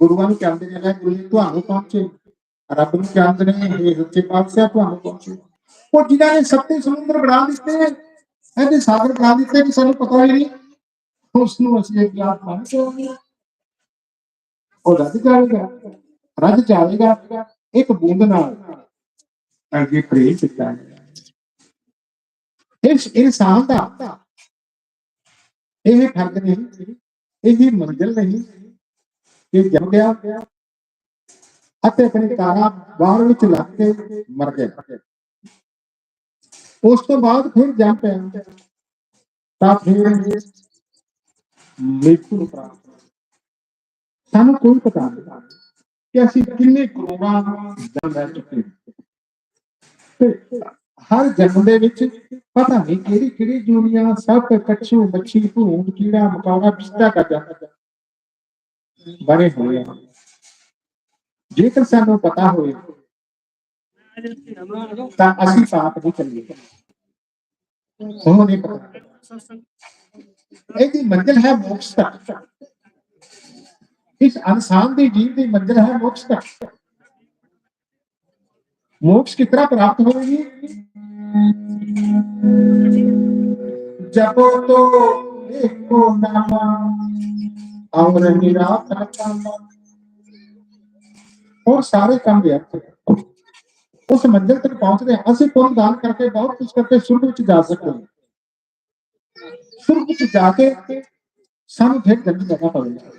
ગુરુવાનું ક્યાં દેને ગુરુએ તો पहुँचे। છે रबन क्या अंदर है के पास से तो हम पहुँचे। वो जिन्होंने सत्य समुद्र बना दिते हैं ऐसे सागर बना देते कि पता ही नहीं। तो उसने एक ज्ञान मान के और रज जाएगा रज जाएगा, एक बूंद ना अगे प्रेम पिता इस इंसान का यह नहीं यही मंजिल नहीं। ਕਿ ਜੰਮ ਗਿਆ। ਅਤੇ ਆਪਣੀ ਕਾਰਾਂ ਬਾਹਰ ਵਿੱਚ ਲੱਗ ਕੇ ਮਰ ਗਿਆ ਉਸ ਤੋਂ ਬਾਅਦ ਫਿਰ ਜੰਮ ਪਿਆ। ਤਾਂ ਫਿਰ ਮ੍ਰਿਤੂ ਪ੍ਰਾਪਤ ਸਾਨੂੰ ਕੋਈ ਪਤਾ ਨਹੀਂ ਕਿ ਅਸੀਂ ਕਿੰਨੇ ਕਰੋੜਾਂ ਜਨਮ ਲੈ ਚੁੱਕੇ ਤੇ ਹਰ ਜਨਮ ਦੇ ਵਿੱਚ ਪਤਾ ਨਹੀਂ ਕਿਹੜੀ ਕਿਹੜੀ ਦੁਨੀਆ ਸੱਪ ਕੱਛੂ ਮੱਛੀ ਭੂਤ, ਕੀੜਾ ਮਕਾਵਾ ਪਿਸਤਾ ਜਾਂਦਾ ਬਣੇ ਹੋਏ ਆ ਜੇਕਰ ਸਾਨੂੰ ਪਤਾ ਹੋਵੇ ਤਾਂ ਅਸੀਂ ਪਾਪ ਨਹੀਂ ਕਰੀਏ ਉਹ ਨਹੀਂ ਪਤਾ ਇਹਦੀ ਮੰਜ਼ਿਲ ਹੈ ਮੋਕਸ਼ ਤੱਕ ਇਸ ਇਨਸਾਨ ਦੀ ਜੀਵ ਦੀ ਮੰਜ਼ਿਲ ਹੈ ਮੋਕਸ਼ ਤੱਕ मोक्ष की तरह प्राप्त होगी जपो तो एको नामा और निराकार कामा और सारे काम व्यर्थ है। उस मंजिल तक पहुंचते हैं ਅਸੀਂ ਪੁੰਨ ਦਾਨ ਕਰਕੇ ਬਹੁਤ ਕੁਝ ਕਰਕੇ ਸੁਰਗ ਵਿੱਚ ਜਾ ਸਕਦੇ ਹਾਂ ਸੁਰਗ ਵਿੱਚ ਜਾ ਕੇ ਸਾਨੂੰ ਫਿਰ ਜਨਮ ਲੈਣਾ ਪਵੇਗਾ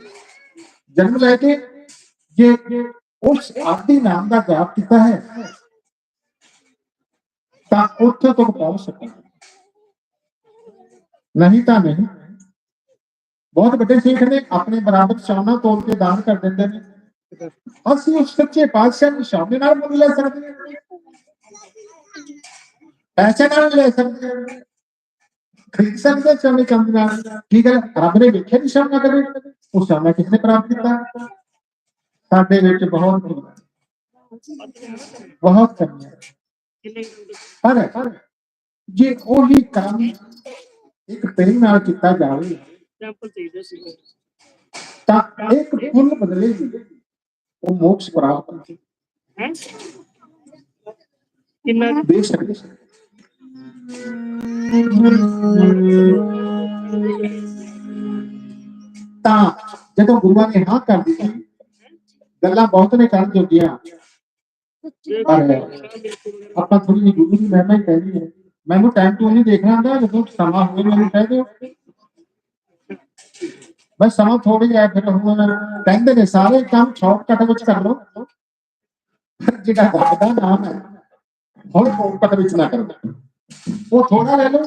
ਜਨਮ ਲੈ ਕੇ ਜੇ ਉਸ ਆਦਿ ਨਾਮ ਦਾ ਜਾਪ ਕੀਤਾ ਹੈ ਤਾਂ ਉੱਥੇ ਤੱਕ ਪਹੁੰਚ ਸਕਾਂਗੇ ਨਹੀਂ ਤਾਂ ਨਹੀਂ ਬਹੁਤ ਵੱਡੇ ਸਿੱਖ ਨੇ ਆਪਣੇ ਬਰਾਬਰ ਸ਼ਾਨਾ ਤੋੜ ਕੇ ਦਾਨ ਕਰ ਦਿੰਦੇ ਨੇ ਅਸੀਂ ਉਸ ਸੱਚੇ ਪਾਤਸ਼ਾਹ ਨੂੰ ਸ਼ਾਮੇ ਨਾਲ ਮੁੱਲ ਲੈ ਸਕਦੇ ਹਾਂ ਪੈਸੇ ਨਾਲ ਨਹੀਂ ਲੈ ਸਕਦੇ ਹਾਂ। ਖਰੀਦ ਸਕਦੇ ਹਾਂ ਸ਼ਾਮੇ ਚੰਦ ਨਾਲ ਠੀਕ ਹੈ ਰੱਬ ਨੇ ਵੇਖਿਆ ਨਹੀਂ ਸ਼ਾਮਾ ਕਦੇ ਉਹ ਸ਼ਾਮਾ ਕਿਸਨੇ ਪ੍ਰਾਪਤ ਕੀਤਾ ਸਾਡੇ ਵਿੱਚ ਬਹੁਤ ਬਹੁਤ ਕਮੀਆਂ ਪਰ ਜੇ ਉਹੀ ਕੰਮ ਇੱਕ ਪ੍ਰੇਮ ਨਾਲ ਕੀਤਾ ਜਾਵੇ जो फूल गुरुआ ने हाँ कर दी गला बहुत ने कर जो अपना थोड़ी गुरु की महिमा ही कहनी है मैं टाइम टू नहीं देखना था जब समा हो गई मैंने कह दो ਬਸ ਸਮਾਂ ਥੋੜੀ ਜਿਹਾ ਫਿਰ ਹੁਣ ਕਹਿੰਦੇ ਨੇ ਸਾਰੇ ਕੰਮ ਸ਼ਾਰਟਕਟ ਵਿੱਚ ਕਰ ਲਓ ਪਰ ਜਿਹੜਾ ਰੱਬ ਦਾ ਨਾਮ ਹੈ ਹੁਣ ਸ਼ਾਰਟਕਟ ਵਿੱਚ ਨਾ ਕਰੋ ਉਹ ਥੋੜਾ ਲੈ ਲਓ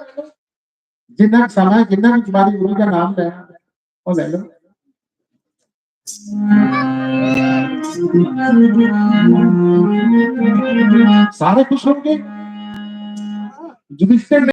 ਜਿੰਨਾ ਕੁ ਸਮਾਂ ਜਿੰਨਾ ਵੀ ਜਵਾਰੀ ਗੁਰੂ ਦਾ ਨਾਮ ਲੈਣਾ ਉਹ ਲੈ ਲਓ ਸਾਰੇ ਖੁਸ਼ ਹੋ ਗਏ ਯੁਧਿਸ਼ਠਿਰ ਨੇ